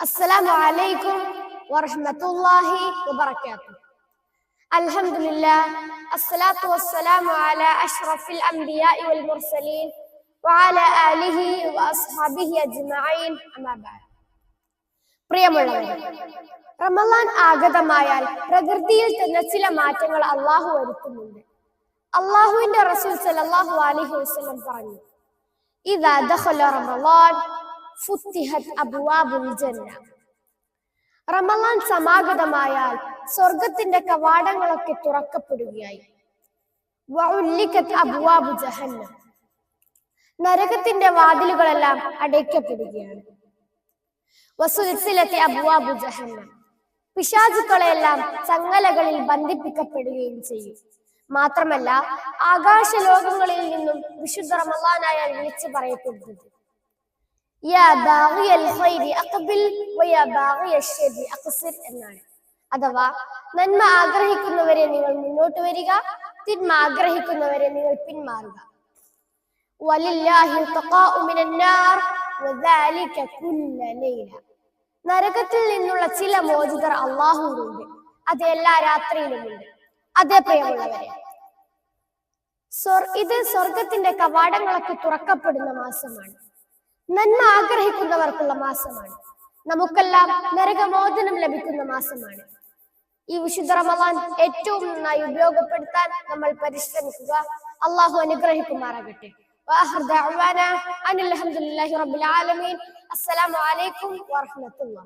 السلام عليكم ورحمة الله وبركاته الحمد لله الصلاة والسلام على أشرف الأنبياء والمرسلين وعلى آله وأصحابه أجمعين أما بعد പ്രിയമുള്ളവരെ റമലാൻ ആഗതമായാൽ പ്രകൃതിയിൽ തന്നെ ചില മാറ്റങ്ങൾ അള്ളാഹു വരുത്തുന്നുണ്ട് അള്ളാഹുവിന്റെ റസൂൽ സല്ലല്ലാഹു അലൈഹി വസല്ലം പറഞ്ഞു ഇദാ ദഖല റമളാൻ ഫുത്തിഹത് അബുവാബുൽ ജന്ന. റമലാൻ സമാഗതമായാൽ സ്വർഗത്തിന്റെ കവാടങ്ങളൊക്കെ തുറക്കപ്പെടുകയായി. അബ്വാബു ജഹന്നം. നരകത്തിന്റെ വാതിലുകളെല്ലാം അടയ്ക്കപ്പെടുകയാണ്. വസുലിസിലത്തെ അബുവാബു ജഹന്നം. പിശാചുക്കളെല്ലാം ചങ്ങലകളിൽ ബന്ധിപ്പിക്കപ്പെടുകയും ചെയ്യും. മാത്രമല്ല ആകാശ ലോകങ്ങളിൽ നിന്നും വിശുദ്ധ റമലാനായാൽ വിളിച്ചു പറയപ്പെടുന്നത്. യാ ബാഗിയൽ ഖൈരി അഖ്ബിൽ വയാ ബാഗിയൽ ശർരി അഖ്സിർ എന്നാണ് അഥവാ നന്മ ആഗ്രഹിക്കുന്നവരെ നിങ്ങൾ മുന്നോട്ട് വരിക തിന്മ ആഗ്രഹിക്കുന്നവരെ നിങ്ങൾ പിന്മാറുക. നരകത്തിൽ നിന്നുള്ള ചില മോചിതർ അള്ളാഹുവിനുണ്ട് അത് എല്ലാ രാത്രിയിലുമുണ്ട് അതേ പ്രിയമുള്ളവരെ ഇത് സ്വർഗത്തിന്റെ കവാടങ്ങളൊക്കെ തുറക്കപ്പെടുന്ന മാസമാണ്. നന്മ ആഗ്രഹിക്കുന്നവർക്കുള്ള മാസമാണ് നമുക്കെല്ലാം നരകമോചനം ലഭിക്കുന്ന മാസമാണ് ഈ വിശുദ്ധ റമദാൻ ഏറ്റവും നന്നായി ഉപയോഗപ്പെടുത്താൻ നമ്മൾ പരിശ്രമിക്കുക അള്ളാഹു അനുഗ്രഹിക്കുമാറാകട്ടെ واخر دعوانا ان الحمد لله رب العالمين السلام عليكم ورحمه الله